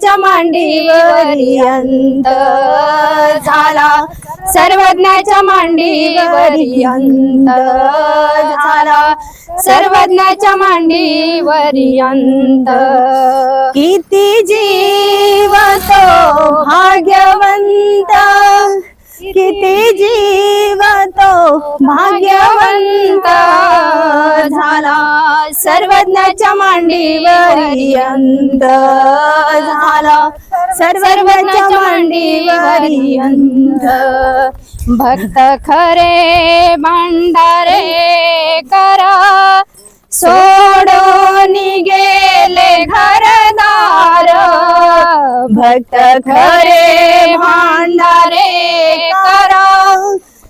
त्याच्या मांडीवरी अंत झाला. सर्वज्ञाच्या मांडीवरी अंत झाला. सर्वज्ञाच्या मांडीवरी अंत. किती जीव तो भाग्यवंत. किती जीव तो भाग्यवंत. सर्वज्ञाच्या मांडीवरी अंत झाला. सर्वज्ञाच्या मांडीवरी अंत भक्त खरे भांडारे करा. सोडून गेले घरदार. भक्त खरे भांडारे करा.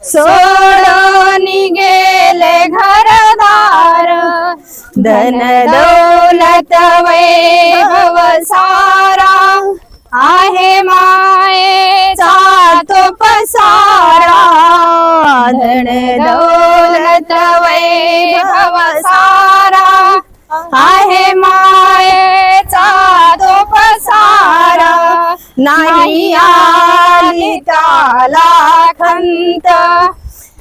सोडून गेले धन दौलत वैभव सारा आहे मायेचा तो पसारा धन दौलत वैभव सारा आहे मायेचा तो पसारा नाही आली त्याला खंत.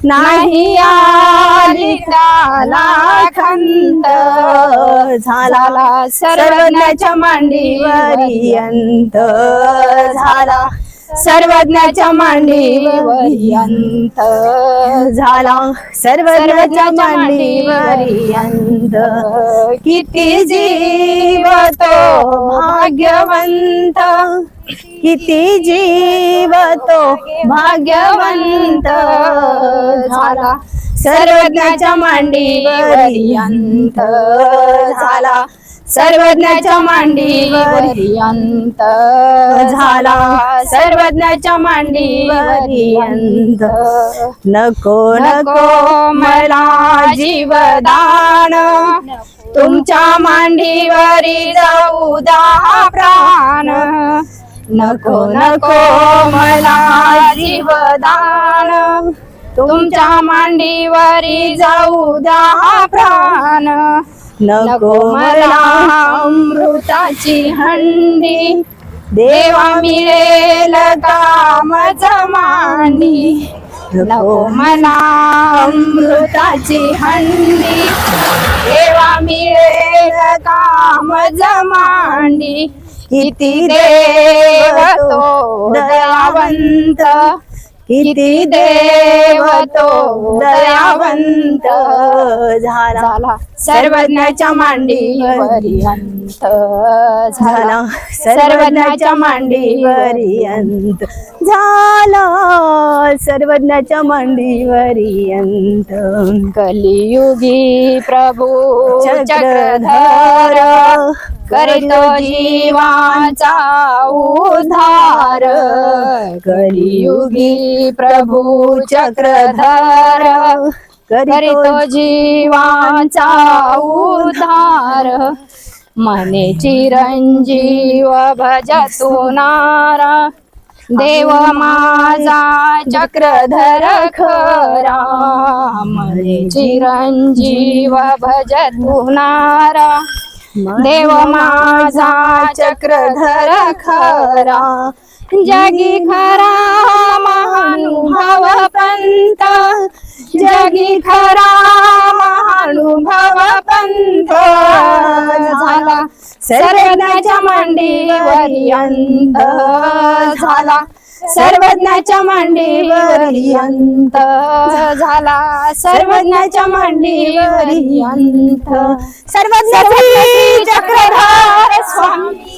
नाही आली त्याला खंत झाला सर्वज्ञाच्या मांडीवरी अंत झाला सर्वज्ञाच्या मांडीवरी अंत झाला सर्वज्ञाच्या मांडीवरी अंत किती जीव तो भाग्यवंत. किती जीव तो भाग्यवंत झाला. सर्वज्ञाच्या मांडीवर अंत झाला. सर्वज्ञाच्या मांडीवर अंत झाला. सर्वज्ञाच्या मांडीवर अंत नको नको मला जीवदान. तुमच्या मांडीवरी जाऊ दहा प्राण. नको नको मला जीवदान. तुमच्या मांडीवरी जाऊ दहा प्राण. नको मला अमृताची हंडी. देवा मिळेल काम जमानी नको मला अमृताची हंडी. देवा मिळेल काम जमांडी किती देव तो दयावंत. किती देव तो दयावंत. झाला सर्वज्ञाच्या मांडीवरी अंत. झाला सर्वज्ञाच्या मांडीवरी अंत. झाला सर्वज्ञाच्या मांडीवरी अंत. कलियुगी प्रभू चक्रधर. करीतो जीवाचा उद्धार. कलियुगी प्रभू चक्रधर. करीतो जीवाचा उद्धार. मने चिरंजीव भजतो नारा. देव माझा चक्रधर खरा. मने चिरंजीव भजतो नारा. देव माझा चक्रधर खरा. जगी खरा महानुभाव पंत. जगी खरा महानुभाव पंत. झाला सर्वज्ञाच्या मांडीवरी अंत झाला सर्वज्ञाच्या मांडीवरी अंत झाला. सर्वज्ञाच्या मांडीवरी अंत. सर्वज्ञ चक्रधार स्वामी.